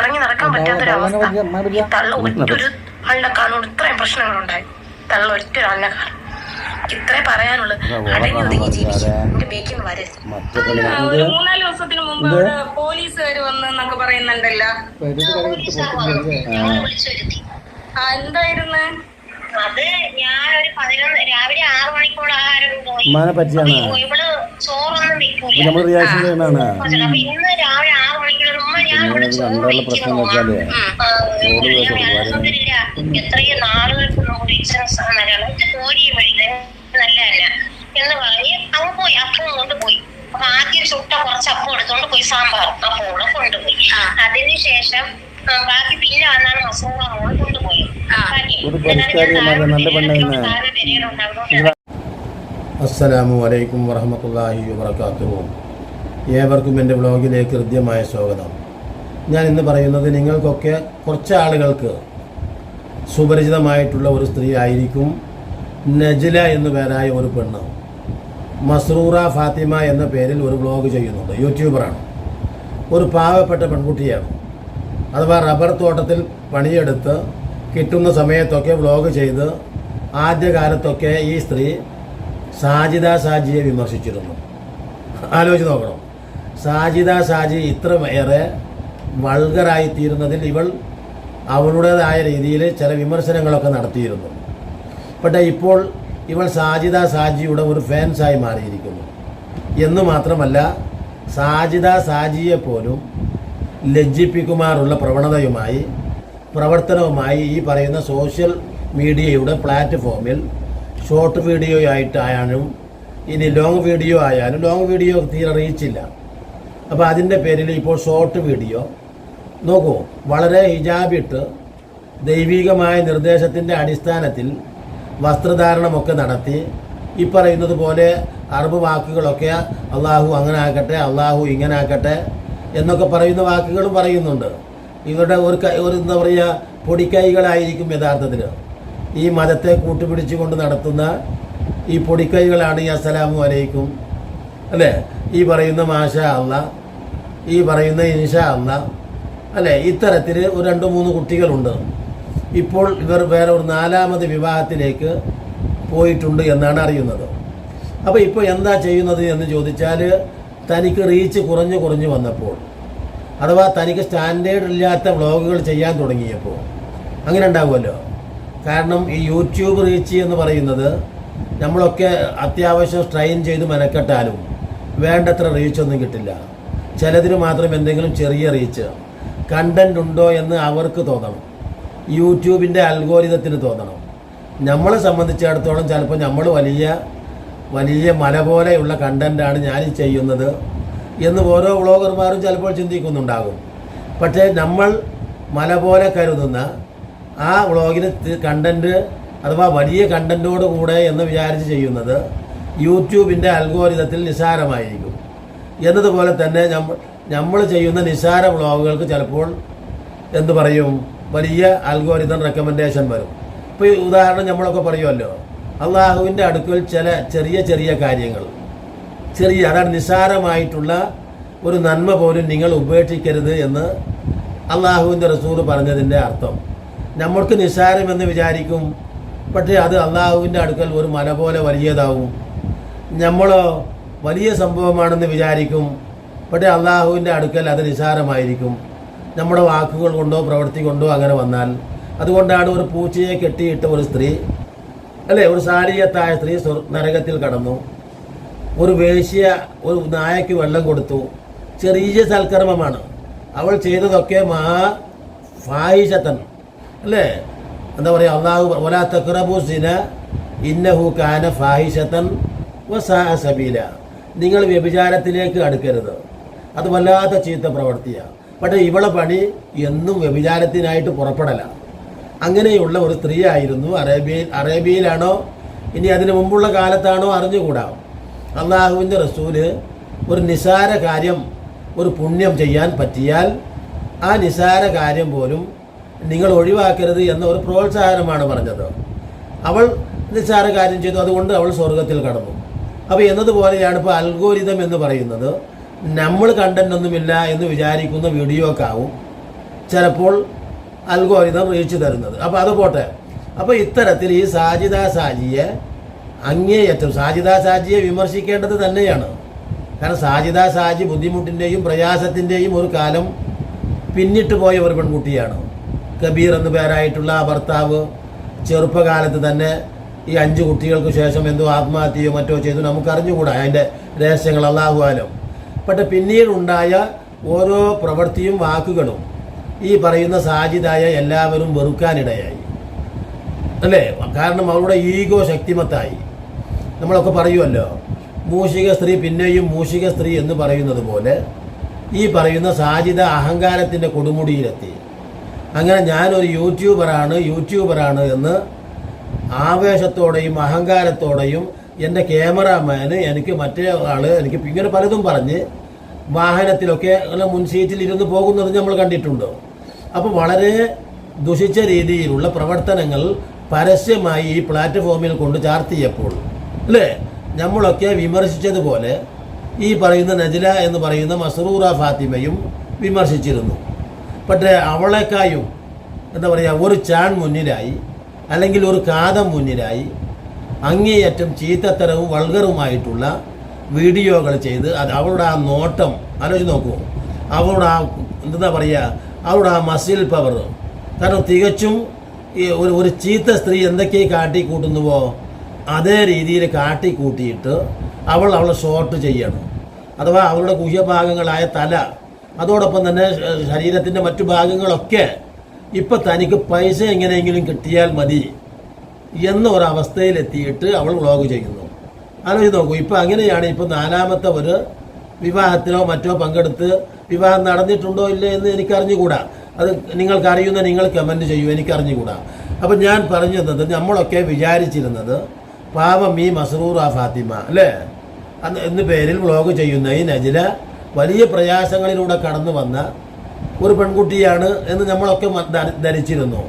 ഇറങ്ങി നടക്കാൻ പറ്റാത്തൊരവസ്ഥ ഈ തള്ള ഒറ്റൊരു ആളിനെ കാണുകൊണ്ട് ഇത്രയും പ്രശ്നങ്ങളുണ്ടായി. തള്ള ഒറ്റ ആളിനെ കാണും. ഇത്രേ പറയാനുള്ളൂ. അടങ്ങി ഒതുങ്ങി ജീവിക്കും എന്റെ ബേക്കിൽ വരരുത് ഒരു മൂന്നാൽ ദിവസത്തിന് മുമ്പ് അവിടെ പോലീസുകാർ വന്ന് എന്നൊക്കെ പറയുന്നുണ്ടല്ലോ. ആ എന്തായിരുന്നു? അത് ഒരു പതിനൊന്ന് രാവിലെ ആറു മണിക്കൂർ ആഹാരം പോയി. ഉമ്മാനെ പറ്റിയാണ്. അപ്പൊ ഇവൾ ചോറൊന്നും വെക്കൂല. നമ്മൾ റിയാക്ഷൻ ചെയ്യുന്നതാണ്. അപ്പൊ ഇന്ന് രാവിലെ ആറു മണിക്കൂർ ഉമ്മ ഞാൻ ഇവിടെ ചോറ് കണ്ടുള്ള പ്രശ്നം വെച്ചാലേ ആ, ഞാൻ അലഹമില്ല എത്രയും നാളുകൾക്ക് മുമ്പ് ഇൻഷുറൻസ് നല്ലതാണ് ഇത് കോരിയും വഴി നല്ലതല്ല എന്ന് പറഞ്ഞ് അവൻ പോയി. അപ്പം കൊണ്ടുപോയി അപ്പൊ ആദ്യം ചുട്ട കുറച്ച് അപ്പം എടുത്തോണ്ട് പോയി സാമ്പാർ. അപ്പോൾ കൊണ്ടുപോയി. അതിനുശേഷം ആ, ബാക്കി പിന്നെ വന്നാണ് മസൂറ കൊണ്ടുപോയി ബാക്കി അസ്സലാമു അലൈക്കും വറഹമത്തല്ലാഹി വബർക്കാത്തുഹു ഏവർക്കും എന്റെ വ്ളോഗിലേക്ക് ഹൃദ്യമായ സ്വാഗതം. ഞാൻ ഇന്ന് പറയുന്നത് നിങ്ങൾക്കൊക്കെ കുറച്ച് ആളുകൾക്ക് സുപരിചിതമായിട്ടുള്ള ഒരു സ്ത്രീ ആയിരിക്കും നജില എന്നു പേരായ ഒരു പെണ്ണ്. മസ്റൂറ ഫാത്തിമ എന്ന പേരിൽ ഒരു വ്ളോഗ് ചെയ്യുന്നുണ്ട്. യൂട്യൂബറാണ്. ഒരു പാവപ്പെട്ട പെൺകുട്ടിയാണ്. അഥവാ റബ്ബർ തോട്ടത്തിൽ പണിയെടുത്ത് കിട്ടുന്ന സമയത്തൊക്കെ വ്ളോഗ് ചെയ്ത് ആദ്യകാലത്തൊക്കെ ഈ സ്ത്രീ സാജിദ സാജിയെ വിമർശിച്ചിരുന്നു. ആലോചിച്ച് നോക്കണം. സാജിദ സാജി ഇത്ര ഏറെ വൾഗറായി തീരുന്നതിൽ ഇവൾ അവളുടേതായ രീതിയിൽ ചില വിമർശനങ്ങളൊക്കെ നടത്തിയിരുന്നു. പക്ഷേ ഇപ്പോൾ ഇവൾ സാജിദ സാജിയുടെ ഒരു ഫാൻസായി മാറിയിരിക്കുന്നു. എന്ന് മാത്രമല്ല സാജിദ സാജിയെ പോലും ലജ്ജിപ്പിക്കുമാറുള്ള പ്രവണതയുമായി പ്രവർത്തനവുമായി ഈ പറയുന്ന സോഷ്യൽ മീഡിയയുടെ പ്ലാറ്റ്ഫോമിൽ ഷോർട്ട് വീഡിയോ ആയിട്ടായാലും ഇനി ലോങ് വീഡിയോ ആയാലും ലോങ് വീഡിയോ തീരെ റീച്ചില്ല അപ്പോൾ അതിന്റെ പേരിൽ ഇപ്പോൾ ഷോർട്ട് വീഡിയോ നോക്കൂ വളരെ ഹിജാബിട്ട് ദൈവികമായ നിർദ്ദേശത്തിന്റെ അടിസ്ഥാനത്തിൽ വസ്ത്രധാരണമൊക്കെ നടത്തി ഈ പറയുന്നത് പോലെ അറബ് വാക്കുകളൊക്കെ അള്ളാഹു അങ്ങനെ ആക്കട്ടെ അള്ളാഹു ഇങ്ങനെ ആക്കട്ടെ എന്നൊക്കെ പറയുന്ന വാക്കുകളും പറയുന്നുണ്ട്. ഇവരുടെ ഒരു ഒരു എന്താ പറയുക പൊടിക്കൈകളായിരിക്കും യഥാർത്ഥത്തിൽ. ഈ മതത്തെ കൂട്ടുപിടിച്ചുകൊണ്ട് നടത്തുന്ന ഈ പൊടിക്കൈകളാണ് ഈ അസ്സലാമു അലൈക്കും. അല്ലേ? ഈ പറയുന്ന മാഷ അല്ല ഈ പറയുന്ന ഇൻഷ അല്ല അല്ലേ? ഇത്തരത്തിൽ ഒരു രണ്ട് മൂന്ന് കുട്ടികളുണ്ട്. ഇപ്പോൾ ഇവർ വേറെ ഒരു നാലാമത് വിവാഹത്തിലേക്ക് പോയിട്ടുണ്ട് എന്നാണ് അറിയുന്നത്. അപ്പോൾ ഇപ്പോൾ എന്താ ചെയ്യുന്നത് എന്ന് ചോദിച്ചാൽ തനിക്ക് റീച്ച് കുറഞ്ഞു കുറഞ്ഞു വന്നപ്പോൾ അഥവാ തനിക്ക് സ്റ്റാൻഡേർഡ് ഇല്ലാത്ത വ്ളോഗുകൾ ചെയ്യാൻ തുടങ്ങിയപ്പോൾ അങ്ങനെ ഉണ്ടാവുമല്ലോ. കാരണം ഈ യൂട്യൂബ് റീച്ച് എന്ന് പറയുന്നത് നമ്മളൊക്കെ അത്യാവശ്യം സ്ട്രെയിൻ ചെയ്ത് മെനക്കെട്ടാലും വേണ്ടത്ര റീച്ചൊന്നും കിട്ടില്ല. ചിലതിന് മാത്രം എന്തെങ്കിലും ചെറിയ റീച്ച് കണ്ടന്റ് ഉണ്ടോ എന്ന് അവർക്ക് തോന്നണം. യൂട്യൂബിന്റെ അൽഗോരിതത്തിന് തോന്നണം. നമ്മളെ സംബന്ധിച്ചിടത്തോളം ചിലപ്പോൾ നമ്മൾ വലിയ വലിയ മല പോലെയുള്ള കണ്ടന്റാണ് ഞാൻ ചെയ്യുന്നത്. എന്ന് ഓരോ വ്ളോഗർമാരും ചിലപ്പോൾ ചിന്തിക്കുന്നുണ്ടാകും. പക്ഷേ നമ്മൾ മല പോലെ കരുതുന്ന ആ വ്ളോഗിന് കണ്ടന്റ് അഥവാ വലിയ കണ്ടന്റോട് കൂടെ എന്ന് വിചാരിച്ച് ചെയ്യുന്നത് യൂട്യൂബിന്റെ അൽഗോരിതത്തിൽ നിസ്സാരമായിരിക്കും. എന്നതുപോലെ തന്നെ നമ്മൾ ചെയ്യുന്ന നിസ്സാര വ്ളോഗുകൾക്ക് ചിലപ്പോൾ എന്ത് പറയും? വലിയ അൽഗോരിതം റെക്കമെൻഡേഷൻ വരും. ഇപ്പോൾ ഉദാഹരണം നമ്മളൊക്കെ പറയുമല്ലോ അള്ളാഹുവിന്റെ അടുക്കൽ ചില ചെറിയ ചെറിയ കാര്യങ്ങൾ. ചെറിയ അതാണ് നിസ്സാരമായിട്ടുള്ള ഒരു നന്മ പോലും നിങ്ങൾ ഉപേക്ഷിക്കരുത് എന്ന് അള്ളാഹുവിന്റെ റസൂൽ പറഞ്ഞതിന്റെ അർത്ഥം. നമ്മൾക്ക് നിസ്സാരമെന്ന് വിചാരിക്കും പക്ഷേ അത് അള്ളാഹുവിന്റെ അടുക്കൽ ഒരു മല പോലെ വലിയതാവും. നമ്മളോ വലിയ സംഭവമാണെന്ന് വിചാരിക്കും പക്ഷേ അള്ളാഹുവിന്റെ അടുക്കൽ അത് നിസ്സാരമായിരിക്കും നമ്മുടെ വാക്കുകൾ കൊണ്ടോ പ്രവൃത്തി കൊണ്ടോ അങ്ങനെ വന്നാൽ. അതുകൊണ്ടാണ് ഒരു പൂച്ചയെ കെട്ടിയിട്ട ഒരു സ്ത്രീ അല്ലേ ഒരു സാരീയത്തായ സ്ത്രീ നരകത്തിൽ കടന്നു. ഒരു വേശ്യ ഒരു നായക്ക് വെള്ളം കൊടുത്തു. ചെറിയ സൽക്കർമ്മമാണ്. അവൾ ചെയ്തതൊക്കെ മാ ഫായിഷത്തൻ അല്ലേ? എന്താ പറയുക അള്ളാഹു ഒലാ തക്റബു സിന ഇന്നഹു കാന ഫാഹിഷത്തൻ സബീല. നിങ്ങൾ വ്യഭിചാരത്തിലേക്ക് അടുക്കരുത്. അത് വല്ലാത്ത ചീത്ത പ്രവർത്തിയാണ് പക്ഷേ ഇവളെ പണി എന്നും വ്യഭിചാരത്തിനായിട്ട് പുറപ്പെടല. അങ്ങനെയുള്ള ഒരു സ്ത്രീ ആയിരുന്നു അറേബ്യയിൽ അറേബ്യയിലാണോ? ഇനി അതിനു മുമ്പുള്ള കാലത്താണോ? അറിഞ്ഞുകൂടാ. അള്ളാഹുവിന്റെ റസൂൽ ഒരു നിസാര കാര്യം ഒരു പുണ്യം ചെയ്യാൻ പറ്റിയാൽ ആ നിസാര കാര്യം പോലും നിങ്ങൾ ഒഴിവാക്കരുത് എന്ന ഒരു പ്രോത്സാഹനമാണ് പറഞ്ഞത്. അവൾ നിസാര കാര്യം ചെയ്തു അതുകൊണ്ട് അവൾ സ്വർഗത്തിൽ കടന്നു. അപ്പോൾ എന്നതുപോലെയാണ് ഇപ്പോൾ അൽഗോരിതം എന്ന് പറയുന്നത്. നമ്മൾ കണ്ടന്റൊന്നുമില്ല എന്ന് വിചാരിക്കുന്ന വീഡിയോക്കാവും ചിലപ്പോൾ അൽഗോരിതം റീച്ച് തരുന്നത്. അപ്പോൾ അത് പോട്ടെ. അപ്പോൾ ഇത്തരത്തിൽ ഈ സാജിദ സാജിയെ അങ്ങേയറ്റം സാജിദ സാജിയെ വിമർശിക്കേണ്ടത് തന്നെയാണ്. കാരണം സാജിദ സാജി ബുദ്ധിമുട്ടിന്റെയും പ്രയാസത്തിന്റെയും ഒരു കാലം പിന്നിട്ട് പോയ ഒരു പെൺകുട്ടിയാണ്. കബീർ എന്നു പേരായിട്ടുള്ള ആ ഭർത്താവ് ചെറുപ്പകാലത്ത് തന്നെ ഈ അഞ്ച് കുട്ടികൾക്ക് ശേഷം എന്തോ ആത്മഹത്യയോ മറ്റോ ചെയ്തു. നമുക്കറിഞ്ഞുകൂടാ അതിന്റെ രഹസ്യങ്ങൾ അള്ളാഹുവാലോ പക്ഷെ പിന്നീടുണ്ടായ ഓരോ പ്രവൃത്തിയും വാക്കുകളും ഈ പറയുന്ന സാജിദായ എല്ലാവരും വെറുക്കാനിടയായി. അല്ലേ? കാരണം അവരുടെ ഈഗോ ശക്തിമത്തായി. നമ്മളൊക്കെ പറയുമല്ലോ മൂഷിക സ്ത്രീ പിന്നെയും മൂഷിക സ്ത്രീ എന്ന് പറയുന്നത് പോലെ ഈ പറയുന്ന സാജിത അഹങ്കാരത്തിന്റെ കൊടുമുടിയിലെത്തി. അങ്ങനെ ഞാനൊരു യൂട്യൂബറാണ് യൂട്യൂബറാണ് എന്ന് ആവേശത്തോടെയും അഹങ്കാരത്തോടെയും എന്റെ ക്യാമറാമാന് എനിക്ക് മറ്റേ ആൾ എനിക്ക് ഇങ്ങനെ പലതും പറഞ്ഞ് വാഹനത്തിലൊക്കെ മുൻ സീറ്റിൽ ഇരുന്ന് പോകുന്നത് നമ്മൾ കണ്ടിട്ടുണ്ട്? അപ്പോൾ വളരെ ദുഷിച്ച രീതിയിലുള്ള പ്രവർത്തനങ്ങൾ പരസ്യമായി ഈ പ്ലാറ്റ്ഫോമിൽ കൊണ്ട് ചാർത്തിയപ്പോൾ അല്ലേ? നമ്മളൊക്കെ വിമർശിച്ചതുപോലെ ഈ പറയുന്ന നജില എന്ന് പറയുന്ന മസറൂറ ഫാത്തിമയും വിമർശിച്ചിരുന്നു. പക്ഷേ അവളെക്കായും എന്താ പറയുക ഒരു ചാൺ മുന്നിലായി അല്ലെങ്കിൽ ഒരു കാതം മുന്നിലായി അങ്ങേയറ്റം ചീത്തത്തരവും വൾഗറുമായിട്ടുള്ള വീഡിയോകൾ ചെയ്ത് അത് അവളുടെ ആ നോട്ടം ആലോചിച്ച് നോക്കുമോ അവളുടെ ആ എന്താ പറയുക അവളുടെ ആ മസിൽ പവർ. കാരണം തികച്ചും ഒരു ഒരു ചീത്ത സ്ത്രീ എന്തൊക്കെ കാട്ടിക്കൂട്ടുന്നുവോ? അതേ രീതിയിൽ കാട്ടിക്കൂട്ടിയിട്ട് അവൾ അവളെ ഷോർട്ട് ചെയ്യണം. അഥവാ അവളുടെ കുഹ്യഭാഗങ്ങളായ തല അതോടൊപ്പം തന്നെ ശരീരത്തിന്റെ മറ്റു ഭാഗങ്ങളൊക്കെ ഇപ്പം തനിക്ക് പൈസ എങ്ങനെയെങ്കിലും കിട്ടിയാൽ മതി എന്ന ഒരവസ്ഥയിലെത്തിയിട്ട് അവൾ വ്ളോഗ് ചെയ്യുന്നു. ആലോചിച്ച് നോക്കൂ ഇപ്പം അങ്ങനെയാണ് ഇപ്പം നാലാമത്തെ ഒരു വിവാഹത്തിലോ മറ്റോ പങ്കെടുത്ത് വിവാഹം നടന്നിട്ടുണ്ടോ ഇല്ലേ എന്ന് എനിക്കറിഞ്ഞുകൂടാ. അത് നിങ്ങൾക്കറിയുന്ന നിങ്ങൾ കമന്റ് ചെയ്യൂ എനിക്കറിഞ്ഞുകൂടാ. അപ്പം ഞാൻ പറഞ്ഞു തന്നത് നമ്മളൊക്കെ വിചാരിച്ചിരുന്നത് പാവം ഈ മസറൂർ ആ ഫാത്തിമ അല്ലേ? അന്ന് എന്ന് പേരിൽ വ്ളോഗ് ചെയ്യുന്ന ഈ നജില വലിയ പ്രയാസങ്ങളിലൂടെ കടന്നു വന്ന ഒരു പെൺകുട്ടിയാണ് എന്ന് നമ്മളൊക്കെ ധരിച്ചിരുന്നു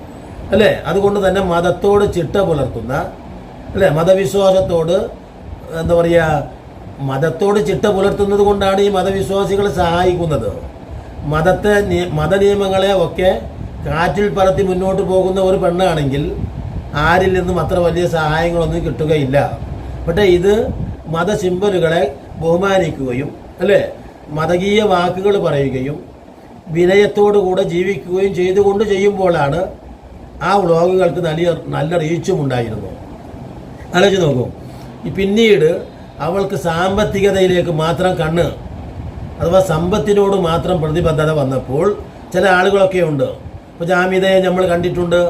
അല്ലേ? അതുകൊണ്ട് തന്നെ മതത്തോട് ചിട്ട പുലർത്തുന്ന അല്ലേ? മതവിശ്വാസത്തോട് എന്താ പറയുക മതത്തോട് ചിട്ട പുലർത്തുന്നത് കൊണ്ടാണ് ഈ മതവിശ്വാസികളെ സഹായിക്കുന്നത്. മതത്തെ നിയ- മതനിയമങ്ങളെ ഒക്കെ കാറ്റിൽ പറത്തി മുന്നോട്ട് പോകുന്ന ഒരു പെണ്ണാണെങ്കിൽ ആരിൽ നിന്നും അത്ര വലിയ സഹായങ്ങളൊന്നും കിട്ടുകയില്ല. പക്ഷേ ഇത് മത സിമ്പലുകളെ ബഹുമാനിക്കുകയും അല്ലേ? മതകീയ വാക്കുകൾ പറയുകയും വിനയത്തോടു കൂടെ ജീവിക്കുകയും ചെയ്തുകൊണ്ട് ചെയ്യുമ്പോഴാണ് ആ വ്ളോഗുകൾക്ക് നല്ല നല്ല റീച്ചും ഉണ്ടായിരുന്നു ആലോചിച്ച് നോക്കൂ. പിന്നീട് അവൾക്ക് സാമ്പത്തികതയിലേക്ക് മാത്രം കണ്ണ് അഥവാ സമ്പത്തിനോട് മാത്രം പ്രതിബദ്ധത വന്നപ്പോൾ ചില ആളുകളൊക്കെ ഉണ്ട് ഇപ്പോൾ ജാമ്യതയെ നമ്മൾ കണ്ടിട്ടുണ്ട്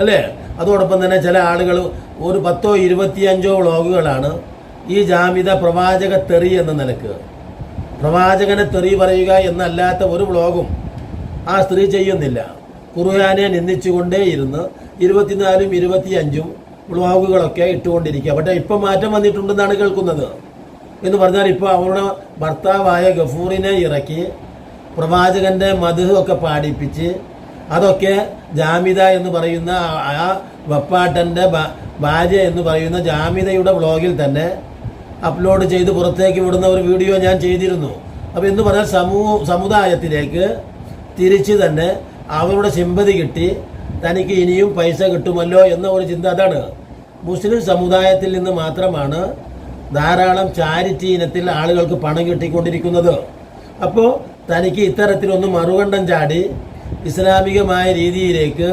അല്ലേ? അതോടൊപ്പം തന്നെ ചില ആളുകൾ ഒരു പത്തോ ഇരുപത്തിയഞ്ചോ വ്ളോഗുകളാണ് ഈ ജാമിത പ്രവാചക തെറി എന്ന നിലയ്ക്ക്. പ്രവാചകനെ തെറി പറയുക എന്നല്ലാത്ത ഒരു വ്ളോഗും ആ സ്ത്രീ ചെയ്യുന്നില്ല. ഖുർആാനെ നിന്ദിച്ചുകൊണ്ടേയിരുന്ന് ഇരുപത്തിനാലും ഇരുപത്തിയഞ്ചും വ്ളോഗുകളൊക്കെ ഇട്ടുകൊണ്ടിരിക്കുക. പക്ഷേ ഇപ്പം മാറ്റം വന്നിട്ടുണ്ടെന്നാണ് കേൾക്കുന്നത്. എന്ന് പറഞ്ഞാൽ ഇപ്പോൾ അവരുടെ ഭർത്താവായ ഗഫൂറിനെ ഇറക്കി പ്രവാചകന്റെ മധു ഒക്കെ പാടിപ്പിച്ച് അതൊക്കെ ജാമിത എന്ന് പറയുന്ന ആ- വെപ്പാട്ടന്റെ ഭാര്യ എന്ന് പറയുന്ന ജാമിതയുടെ വ്ളോഗിൽ തന്നെ അപ്ലോഡ് ചെയ്ത് പുറത്തേക്ക് വിടുന്ന ഒരു വീഡിയോ ഞാൻ ചെയ്തിരുന്നു. അപ്പോൾ എന്ന് പറഞ്ഞാൽ സമൂഹ സമുദായത്തിലേക്ക് തിരിച്ച് തന്നെ അവരുടെ സിമ്പതി കിട്ടി. തനിക്ക് ഇനിയും പൈസ കിട്ടുമല്ലോ എന്ന ഒരു ചിന്ത അതാണ്. മുസ്ലിം സമുദായത്തിൽ നിന്ന് മാത്രമാണ് ധാരാളം ചാരിറ്റി ഇനത്തിൽ ആളുകൾക്ക് പണം കിട്ടിക്കൊണ്ടിരിക്കുന്നത്. അപ്പോൾ തനിക്ക് ഇത്തരത്തിലൊന്ന് മറുകണ്ഠം ചാടി ഇസ്ലാമികമായ രീതിയിലേക്ക്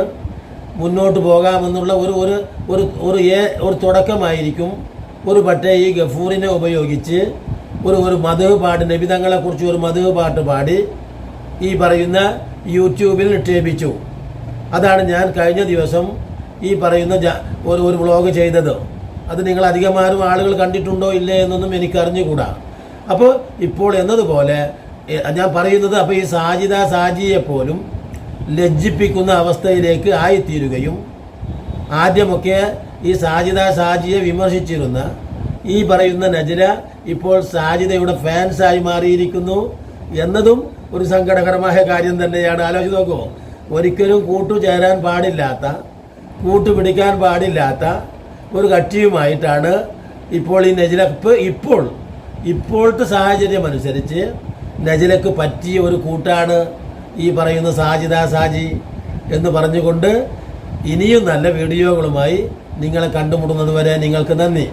മുന്നോട്ട് പോകാമെന്നുള്ള ഒരു ഒരു ഒരു ഒരു ഒരു തുടക്കമായിരിക്കും. ഒരു പക്ഷേ ഈ ഗഫൂറിനെ ഉപയോഗിച്ച് ഒരു ഒരു മധുവ് പാട്ട് നബിതങ്ങളെക്കുറിച്ച് ഒരു മധുവ് പാട്ട് പാടി ഈ പറയുന്ന യൂട്യൂബിൽ നിക്ഷേപിച്ചു. അതാണ് ഞാൻ കഴിഞ്ഞ ദിവസം ഈ പറയുന്ന ഒരു ഒരു വ്ളോഗ് ചെയ്തത്. അത് നിങ്ങൾ അധികമാരും ആളുകൾ കണ്ടിട്ടുണ്ടോ ഇല്ലേ എന്നൊന്നും എനിക്കറിഞ്ഞുകൂടാ. അപ്പോൾ ഇപ്പോൾ എന്നതുപോലെ ഞാൻ പറയുന്നത് അപ്പോൾ ഈ സാജിദ സാജിയെ പോലും ലജ്ജിപ്പിക്കുന്ന അവസ്ഥയിലേക്ക് ആയിത്തീരുകയും ആദ്യമൊക്കെ ഈ സാജിദ സാജിയെ വിമർശിച്ചിരുന്ന ഈ പറയുന്ന നജല ഇപ്പോൾ സാജിദയുടെ ഫാൻസായി മാറിയിരിക്കുന്നു എന്നതും ഒരു സങ്കടകരമായ കാര്യം തന്നെയാണ്. ആലോചിച്ച് നോക്കൂ. ഒരിക്കലും കൂട്ടുചേരാൻ പാടില്ലാത്ത കൂട്ടുപിടിക്കാൻ പാടില്ലാത്ത ഒരു കക്ഷിയുമായിട്ടാണ് ഇപ്പോൾ ഈ നജില ഇപ്പോൾ ഇപ്പോഴത്തെ സാഹചര്യം അനുസരിച്ച് നജിലക്ക് പറ്റിയ ഒരു കൂട്ടാണ് ഈ പറയുന്ന സാജിദ സാജി എന്ന് പറഞ്ഞുകൊണ്ട് ഇനിയും നല്ല വീഡിയോകളുമായി നിങ്ങളെ കണ്ടുമുട്ടുന്നത് വരെ നിങ്ങൾക്ക് നന്ദി.